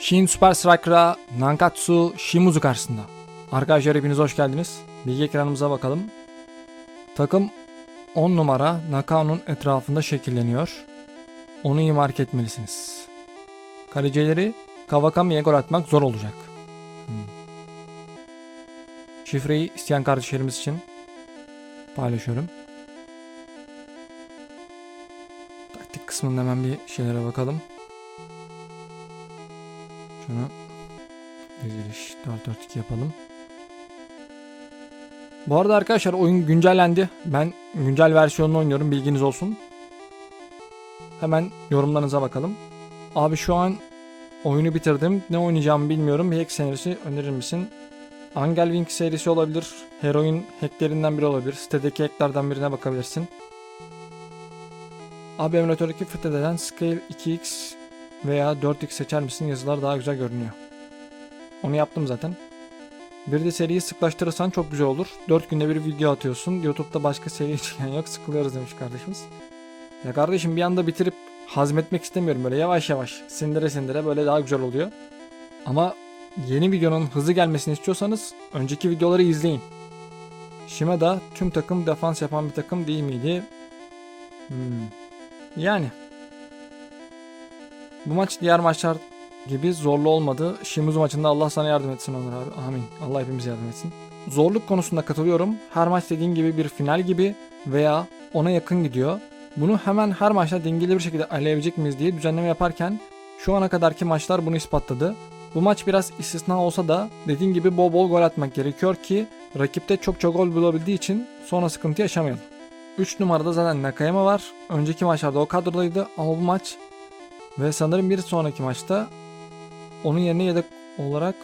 Shin Super Striker'a Nankatsu Shimizu karşısında. Arkadaşlar hepiniz hoş geldiniz. Bilgi ekranımıza bakalım. Takım 10 numara Nakao'nun etrafında şekilleniyor. Onu iyi mark etmelisiniz. Kalecileri Kawakami'ye gol atmak zor olacak. Hmm. Şifreyi isteyen kardeşlerimiz için paylaşıyorum. Taktik kısmında hemen bir şeylere bakalım. Şunu diziliş 4-4-2 yapalım. Bu arada arkadaşlar oyun güncellendi. Ben güncel versiyonunu oynuyorum bilginiz olsun. Hemen yorumlarınıza bakalım. Abi şu an oyunu bitirdim. Ne oynayacağımı bilmiyorum. Bir hack serisi önerir misin? Angel Wing serisi olabilir. Heroin hacklerinden biri olabilir. Sitedeki hacklerden birine bakabilirsin. Abi emülatördeki fıtededen Scale 2x veya 4x seçer misin? Yazılar daha güzel görünüyor. Onu yaptım zaten. Bir de seriyi sıklaştırırsan çok güzel olur. 4 günde bir video atıyorsun. YouTube'da başka seri çıkan yok. Sıkılıyoruz demiş kardeşimiz. Ya kardeşim bir anda bitirip hazmetmek istemiyorum. Böyle yavaş yavaş sindire sindire böyle daha güzel oluyor. Ama yeni videonun hızlı gelmesini istiyorsanız önceki videoları izleyin. Shimada tüm takım defans yapan bir takım değil miydi? Hmm. Yani. Bu maç diğer maçlar gibi zorlu olmadı. Shimizu maçında Allah sana yardım etsin Onur abi. Amin. Allah hepimiz yardım etsin. Zorluk konusunda katılıyorum. Her maç dediğin gibi bir final gibi veya ona yakın gidiyor. Bunu hemen her maçta dengeli bir şekilde ayarlayabilecek miyiz diye düzenleme yaparken şu ana kadarki maçlar bunu ispatladı. Bu maç biraz istisna olsa da dediğin gibi bol bol gol atmak gerekiyor ki rakipte çok çok gol bulabildiği için sonra sıkıntı yaşamayalım. 3 numarada zaten Nakayama var. Önceki maçlarda o kadrodaydı ama bu maç ve sanırım bir sonraki maçta onun yerine yedek olarak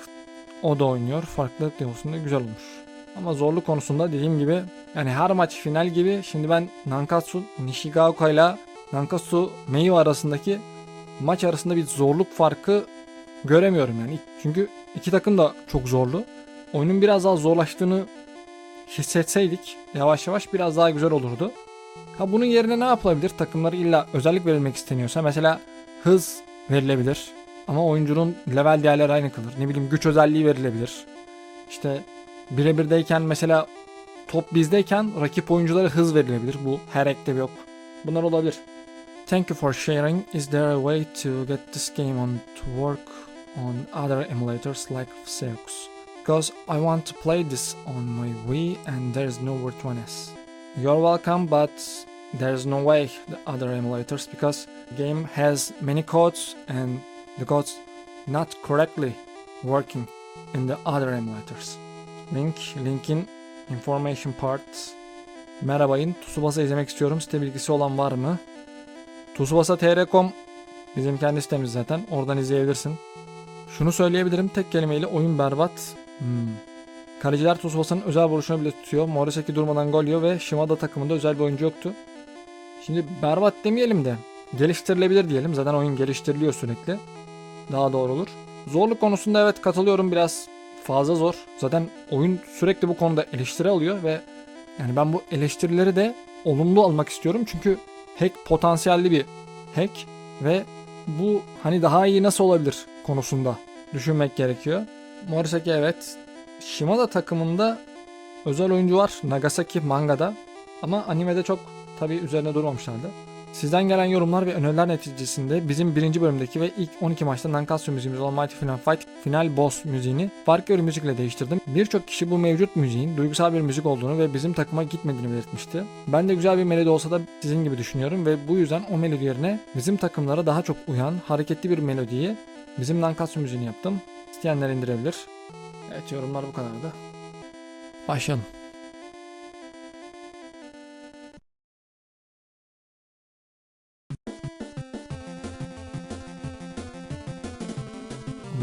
o da oynuyor. Farklılık konusunda güzel olmuş. Ama zorluk konusunda dediğim gibi yani her maç final gibi. Şimdi ben Nankatsu Nishigaoka ile Nankatsu Meiwa arasındaki maç arasında bir zorluk farkı göremiyorum yani. Çünkü iki takım da çok zorlu. Oyunun biraz daha zorlaştığını hissetseydik yavaş yavaş biraz daha güzel olurdu. Ha bunun yerine ne yapılabilir? Takımlara illa özellik verilmek isteniyorsa mesela hız verilebilir. Ama oyuncunun level değerleri aynı kalır. Ne bileyim güç özelliği verilebilir. İşte birebirdeyken mesela top bizdeyken rakip oyunculara hız verilebilir. Bu her ekte yok. Bunlar olabilir. Thank you for sharing. Is there a way to get this game on to work on other emulators like Seux? Because I want to play this on my Wii and there's no Virtual-NES. You're welcome, but there's no way the other emulators because game has many codes and the codes not correctly working in the other emulators. Link, linkin information part. Merhabayın, Tsubasa izlemek istiyorum. Site bilgisi olan var mı? Tsubasa TR.com bizim kendi sitemiz zaten. Oradan izleyebilirsin. Şunu söyleyebilirim tek kelimeyle oyun berbat. Hmm. Kaleciler Tsubasa'nın özel vuruşunu bile tutuyor. Morisaki durmadan gol yiyor ve Shimada takımında özel bir oyuncu yoktu. Şimdi berbat demeyelim de geliştirilebilir diyelim. Zaten oyun geliştiriliyor sürekli. Daha doğru olur. Zorluk konusunda evet katılıyorum biraz fazla zor. Zaten oyun sürekli bu konuda eleştiri alıyor ve yani ben bu eleştirileri de olumlu almak istiyorum. Çünkü hack potansiyelli bir hack ve bu hani daha iyi nasıl olabilir konusunda düşünmek gerekiyor. Morisaki evet. Shimada takımında özel oyuncu var Nagasaki mangada ama animede çok tabi üzerine durmamışlardı. Sizden gelen yorumlar ve öneriler neticesinde bizim birinci bölümdeki ve ilk 12 maçta Nankatsu müziğimiz olan Mighty Final Fight Final Boss müziğini farklı bir müzikle değiştirdim. Birçok kişi bu mevcut müziğin duygusal bir müzik olduğunu ve bizim takıma gitmediğini belirtmişti. Ben de güzel bir melodi olsa da sizin gibi düşünüyorum ve bu yüzden o melodi yerine bizim takımlara daha çok uyan hareketli bir melodiyi bizim Nankatsu müziğini yaptım. İsteyenler indirebilir. Evet yorumlar bu kadardı. Başlayalım.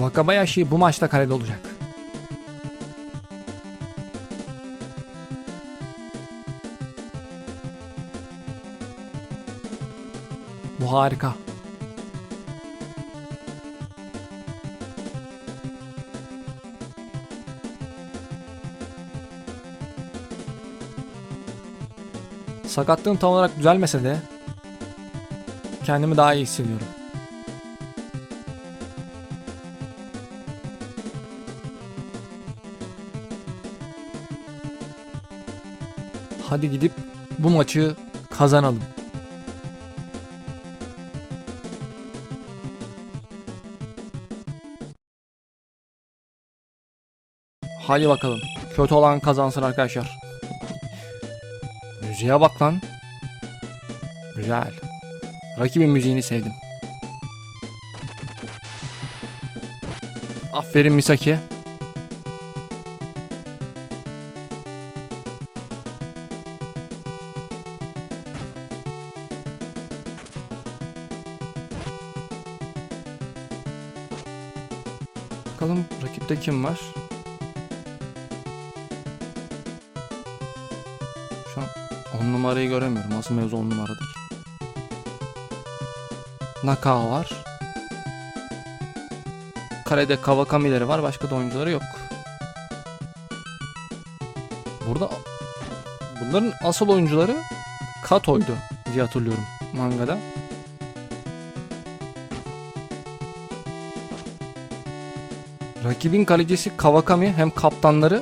Wakabayashi bu maçta kalede olacak. Bu harika. Sakatlığım tam olarak düzelmese de kendimi daha iyi hissediyorum. Hadi gidip bu maçı kazanalım. Hadi bakalım. Kötü olan kazansın arkadaşlar. Müziğe bak lan. Güzel. Rakibin müziğini sevdim. Aferin Misaki. Rakipte kim var? Şu an 10 numarayı göremiyorum. Nasıl mevzu 10 numaradır? Nakao var. Kalede Kawakami'leri var. Başka da oyuncuları yok. Burada bunların asıl oyuncuları Kato'ydu diye hatırlıyorum mangada. Rakibin kalecisi Kawakami hem kaptanları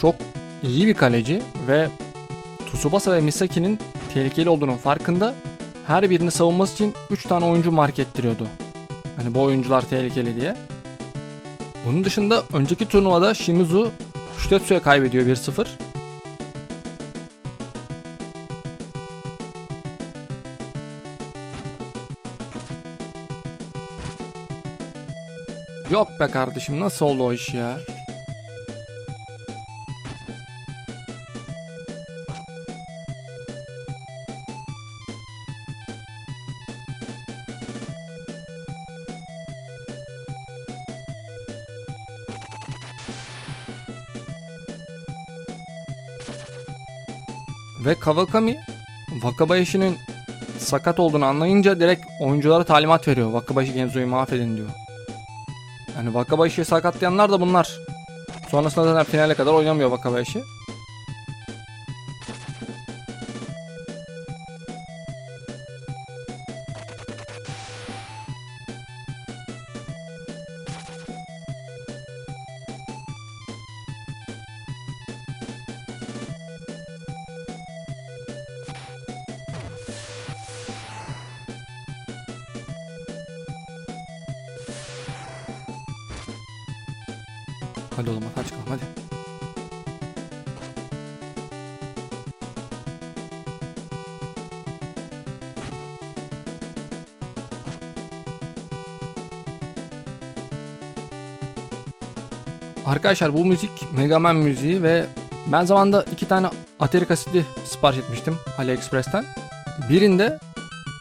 çok iyi bir kaleci ve Tsubasa ve Misaki'nin tehlikeli olduğunun farkında her birini savunması için 3 tane oyuncu mark ettiriyordu. Hani bu oyuncular tehlikeli diye. Bunun dışında önceki turnuvada Shimizu Shutetsu'ya kaybediyor 1-0. Yok be kardeşim nasıl oldu o iş ya? Ve Kawakami Wakabayashi'nin sakat olduğunu anlayınca direkt oyunculara talimat veriyor. Wakabayashi Genzo'yu mahvedin diyor. Yani Wakabayashi'yi sakatlayanlar da bunlar. Sonrasında zaten finale kadar oynamıyor Wakabayashi. Hadi oğlum hadi çıkalım hadi. Arkadaşlar bu müzik Mega Man müziği ve ben zamanında iki tane Atari kaseti sipariş etmiştim AliExpress'ten. Birinde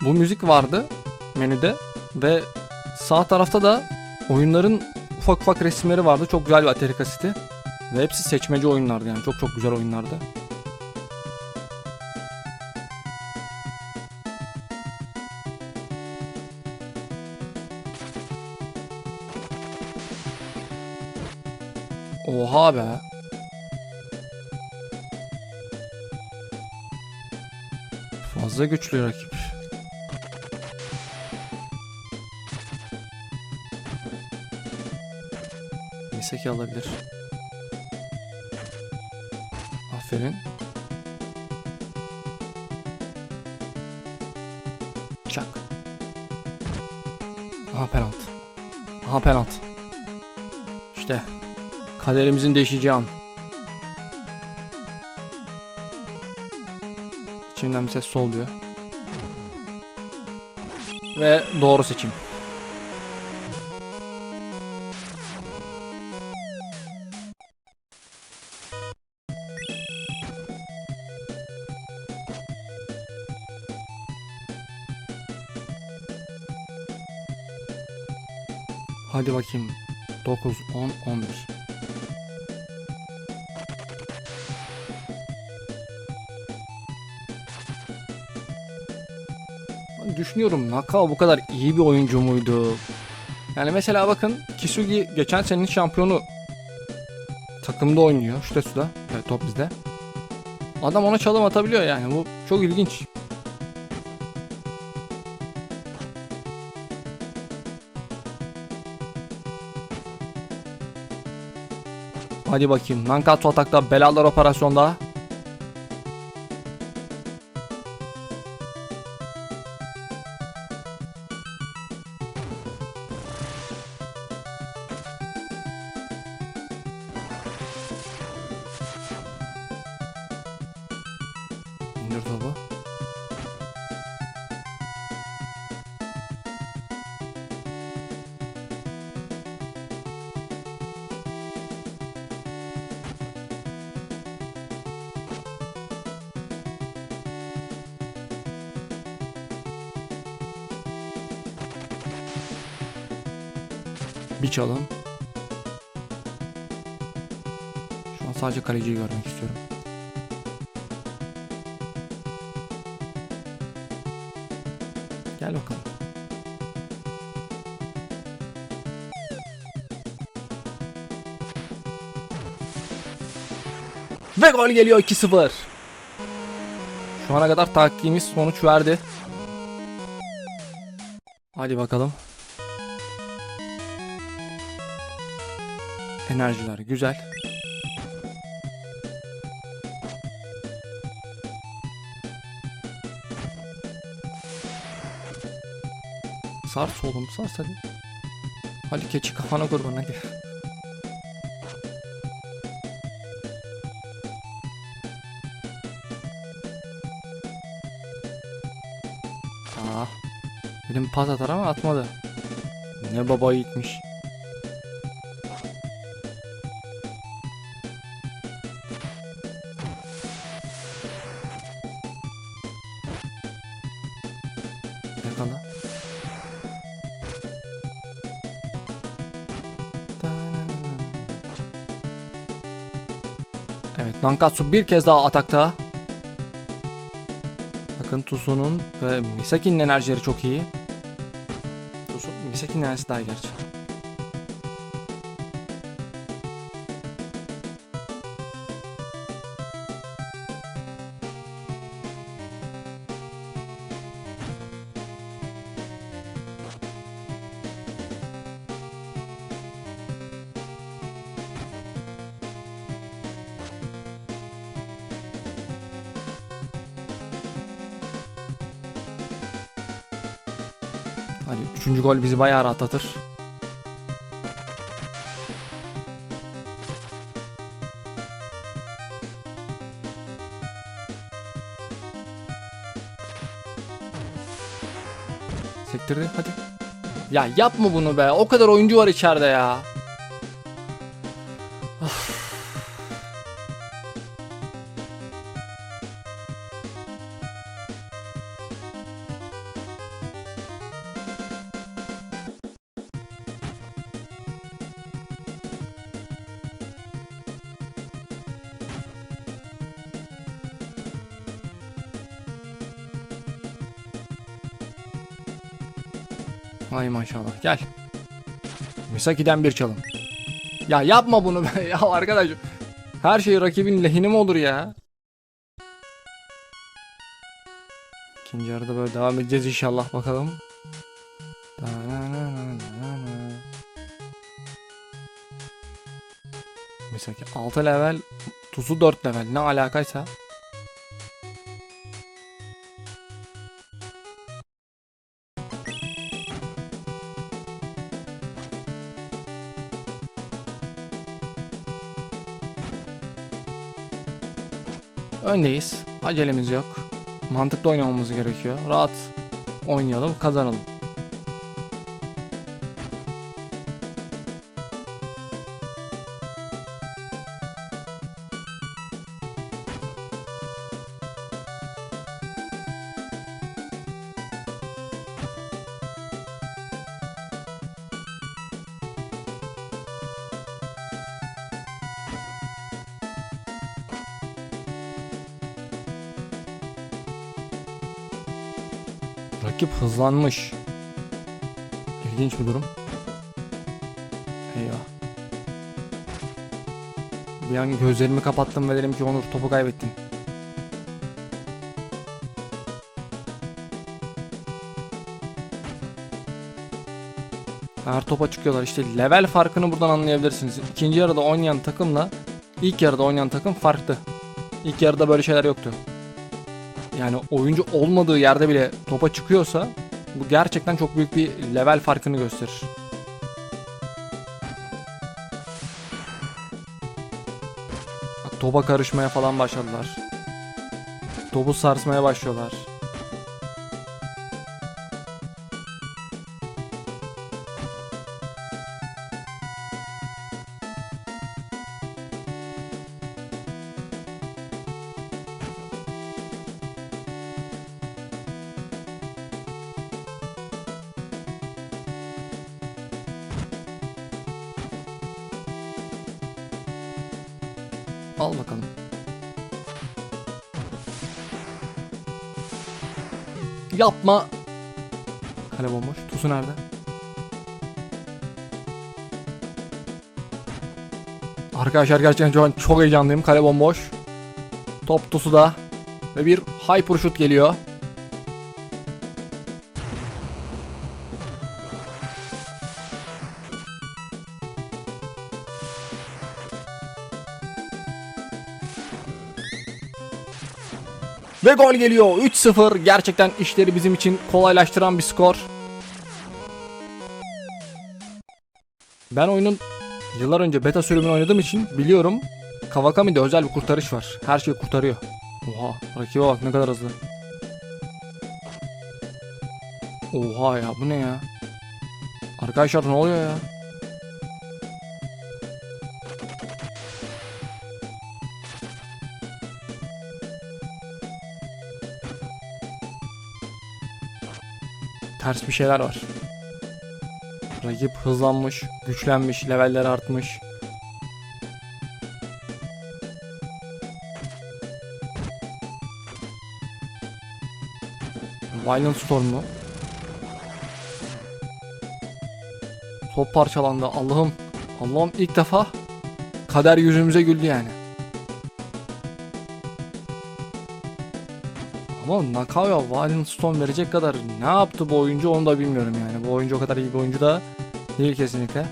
bu müzik vardı menüde ve sağ tarafta da oyunların ufak ufak resimleri vardı. Çok güzel bir Atari kaseti. Ve hepsi seçmeci oyunlardı yani. Çok çok güzel oyunlardı. Oha be. Fazla güçlü rakip. Misaki alabilir. Aferin. Çak. Aha penaltı. Aha penaltı. İşte kaderimizin değişeceği an. İçimden bir ses sol diyor. Ve doğru seçim. Hadi bakayım. 9, 10, 11. Ben Düşünüyorum Nakao bu kadar iyi bir oyuncu muydu? Yani mesela bakın Kisugi geçen senenin şampiyonu takımda oynuyor. Şutetsu'da. Evet top bizde. Adam ona çalım atabiliyor yani. Bu çok ilginç. Hadi bakayım. Nankatsu atakta, belalar operasyonda. Bir çalım. Şu an sadece kaleciyi görmek istiyorum. Gel bakalım. Ve gol geliyor 2-0. Şu ana kadar taktiğimiz sonuç verdi. Hadi bakalım. Enerjiler güzel. Sars oğlum sars hadi. Hadi keçi kafana kurban hadi. Aa, dedim pas atar ama atmadı. Ne baba yiğitmiş. Evet Nankatsu bir kez daha atakta. Bakın Tusu'nun ve Misaki'nin enerjileri çok iyi. Tusu, Misaki'nin enerjisi daha iyi. Hadi üçüncü gol bizi bayağı rahatlatır. Sektirdi hadi. Ya yapma bunu be. O kadar oyuncu var içeride ya. Ay maşallah gel. Misaki'den bir çalım. Ya yapma bunu be ya arkadaşım. Her şey rakibin lehine mi olur ya? İkinci yarıda böyle devam edeceğiz inşallah bakalım. Misaki 6 level, Tuzu 4 level ne alakaysa. Öndeyiz. Acelemiz yok. Mantıklı oynamamız gerekiyor. Rahat oynayalım, kazanalım. Hızlanmış. İlginç bir durum. Eyvah. Bir an gözlerimi kapattım ve dedim ki Onur topu kaybettin. Her topa çıkıyorlar. İşte level farkını buradan anlayabilirsiniz. İkinci yarıda oynayan takımla ilk yarıda oynayan takım farklı. İlk yarıda böyle şeyler yoktu. Yani oyuncu olmadığı yerde bile topa çıkıyorsa bu gerçekten çok büyük bir level farkını gösterir. Topa karışmaya falan başladılar. Topu sarsmaya başlıyorlar. Al bakalım. Yapma. Kale bomboş. Tusu nerede? Arkadaşlar gerçekten şu an çok heyecanlıyım. Kale bomboş. Top Tusu da. Ve bir hyper shoot geliyor. Ve gol geliyor. 3-0. Gerçekten işleri bizim için kolaylaştıran bir skor. Ben oyunun yıllar önce beta sürümünü oynadığım için biliyorum. Kawakami'de özel bir kurtarış var. Her şeyi kurtarıyor. Oha rakibe bak ne kadar hızlı. Oha ya bu ne ya? Arkadaşlar ne oluyor ya? Ters bir şeyler var. Rakip hızlanmış, güçlenmiş, leveller artmış. Violent Storm mu? Top parçalandı. Allah'ım. Allah'ım ilk defa kader yüzümüze güldü yani. Ama Nakao Violent Storm verecek kadar ne yaptı bu oyuncu onu da bilmiyorum yani. Bu oyuncu o kadar iyi bir oyuncu da değil kesinlikle.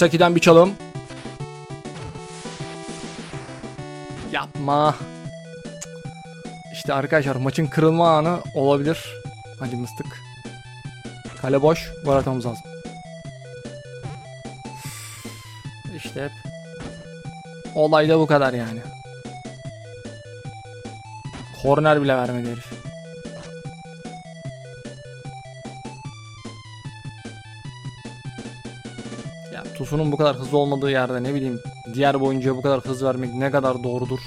Misaki'den bir çalım. Yapma. İşte arkadaşlar maçın kırılma anı olabilir. Hadi mıstık. Kale boş. Gol atmamız lazım. İşte hep. Olay da bu kadar yani. Korner bile vermedi herif. Ya Tusu'nun bu kadar hızlı olmadığı yerde ne bileyim diğer bir oyuncuya bu kadar hız vermek ne kadar doğrudur?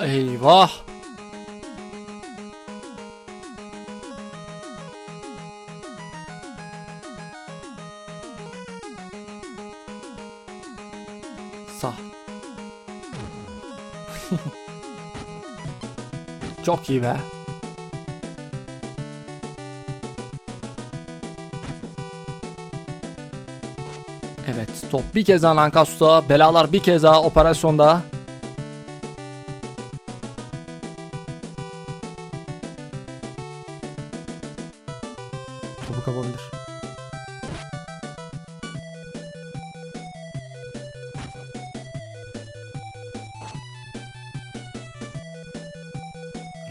Eyvah! Sağ. Çok iyi be. Evet, top bir kez daha Lankas'ta, belalar bir kez daha operasyonda.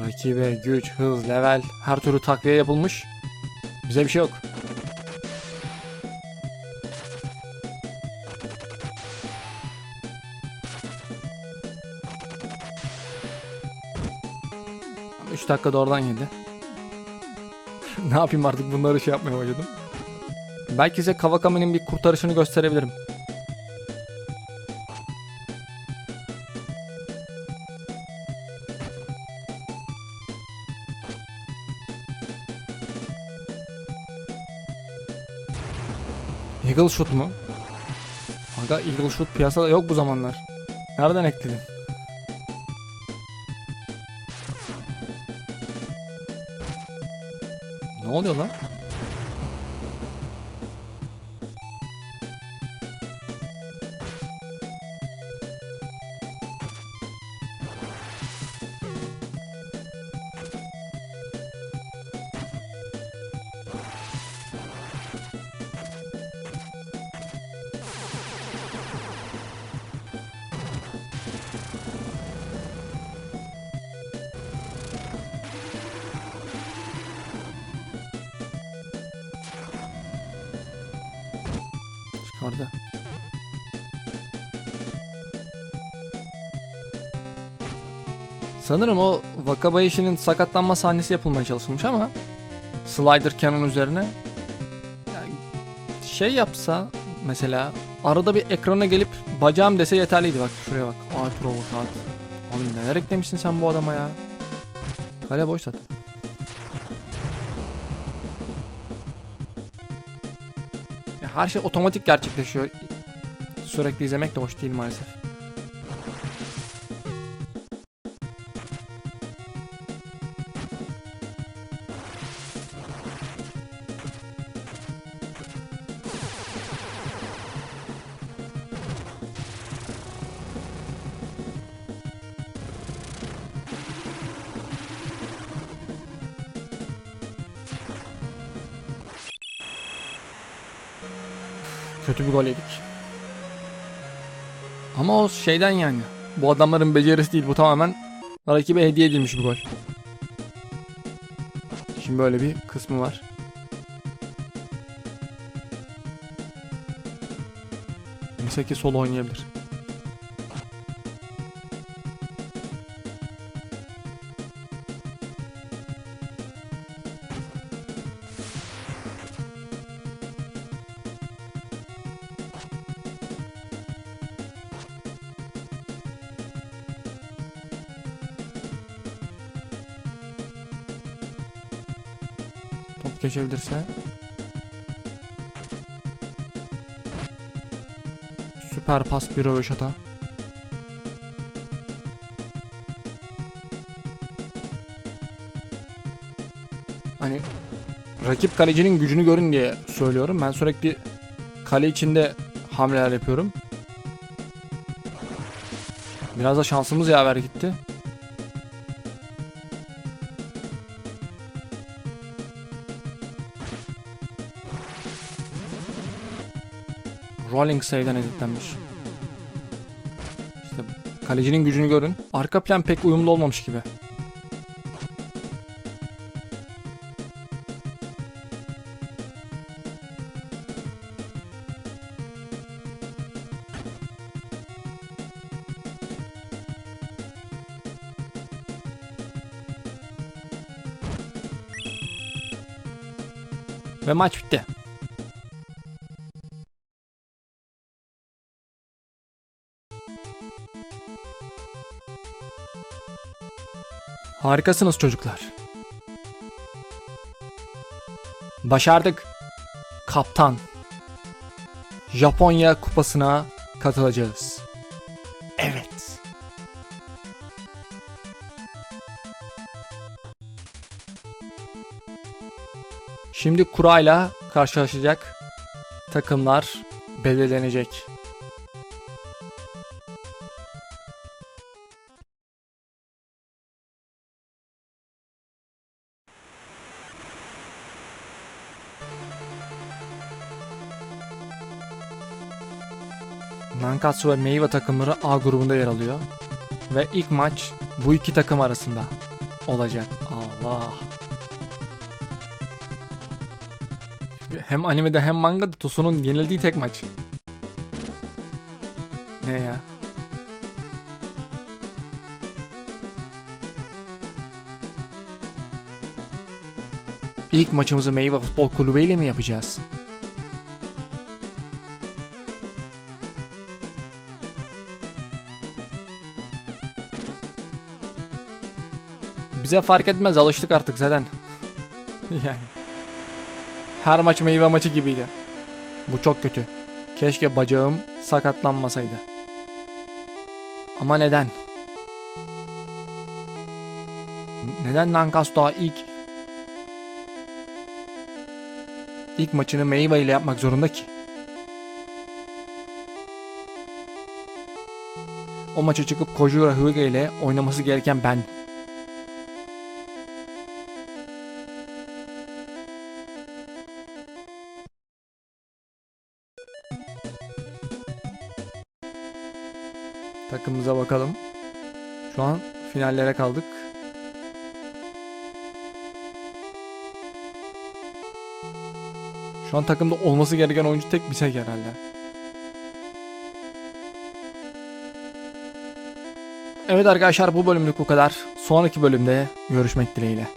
Ekibe güç, hız, level her türlü takviye yapılmış. Bize bir şey yok. Üç dakikada oradan yedi. ne yapayım artık bunları şey yapmaya başladım. Belki size Kawakami'nin bir kurtarışını gösterebilirim. Eagle Shoot mu? Aga Eagle Shoot piyasada yok bu zamanlar. Nereden ekledin? Ne oluyor lan? Sanırım o Wakabayashi'nin sakatlanma sahnesi yapılmaya çalışılmış ama Slider Cannon üzerine yani şey yapsa mesela arada bir ekrana gelip bacağım dese yeterliydi bak şuraya bak. Ay provokat. Oğlum neler eklemişsin sen bu adama ya. Kale boş zaten. Her şey otomatik gerçekleşiyor. Sürekli izlemek de hoş değil maalesef. Ama o şeyden yani. Bu adamların becerisi değil. Bu tamamen rakibe hediye edilmiş bir gol. Şimdi böyle bir kısmı var. Neyse ki solo oynayabilir. Top geçebilirse. Süper pas bir röveşata. Hani rakip kalecinin gücünü görün diye söylüyorum. Ben sürekli kale içinde hamleler yapıyorum. Biraz da şansımız yaver gitti. Rolling save'den editlenmiş. İşte kalecinin gücünü görün. Arka plan pek uyumlu olmamış gibi. Ve maç bitti. Harikasınız çocuklar. Başardık. Kaptan. Japonya kupasına katılacağız. Evet. Şimdi kurayla karşılaşacak takımlar belirlenecek. Nankatsu ve Meiwa takımları A grubunda yer alıyor. Ve ilk maç bu iki takım arasında. olacak. Allah. Hem animede hem mangada Tosun'un yenildiği tek maç. Ne ya? İlk maçımızı Meyve Futbol Kulübü ile mi yapacağız? Bize fark etmez alıştık artık zaten. yani. Her maç meyve maçı gibiydi. Bu çok kötü. Keşke bacağım sakatlanmasaydı. Ama neden? Neden Nankas daha ilk ilk maçını meyve ile yapmak zorunda ki? O maça çıkıp Kojura Hyuga ile oynaması gereken ben. Bakalım. Şu an finallere kaldık. Şu an takımda olması gereken oyuncu tek bir tek herhalde. Evet arkadaşlar bu bölümlük bu kadar. Sonraki bölümde görüşmek dileğiyle.